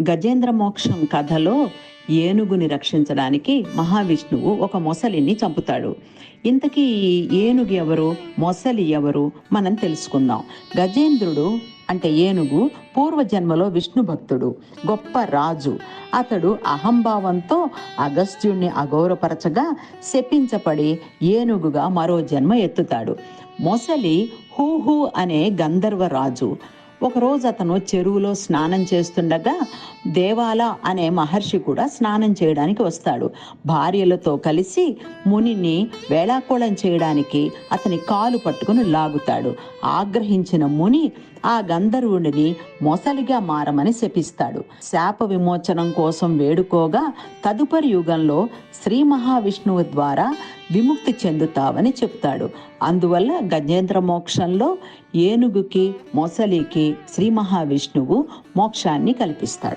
గజేంద్ర మోక్షం కథలో ఏనుగుని రక్షించడానికి మహావిష్ణువు ఒక మొసలిని చంపుతాడు. ఇంతకీ ఏనుగు ఎవరు? మొసలి ఎవరు? మనం తెలుసుకుందాం. గజేంద్రుడు అంటే ఏనుగు పూర్వజన్మలో విష్ణు భక్తుడు గొప్ప రాజు. అతడు అహంభావంతో అగస్త్యుణ్ణి అగౌరవపరచగా శపించపడి ఏనుగుగా మరో జన్మ ఎత్తుతాడు. మొసలి హూహు అనే గంధర్వ రాజు. ఒకరోజు అతను చెరువులో స్నానం చేస్తుండగా దేవాల అనే మహర్షి కూడా స్నానం చేయడానికి వస్తాడు. భార్యలతో కలిసి మునిని వేళాకోళం చేయడానికి అతని కాలు పట్టుకుని లాగుతాడు. ఆగ్రహించిన ముని ఆ గంధర్వుడిని మొసలిగా మారమని శపిస్తాడు. శాప విమోచనం కోసం వేడుకోగా తదుపరి యుగంలో శ్రీ మహావిష్ణువు ద్వారా విముక్తి చెందుతావని చెప్తాడు. అందువల్ల గజేంద్ర మోక్షంలో ఏనుగుకి మొసలికి శ్రీ మహావిష్ణువు మోక్షాన్ని కల్పిస్తాడు.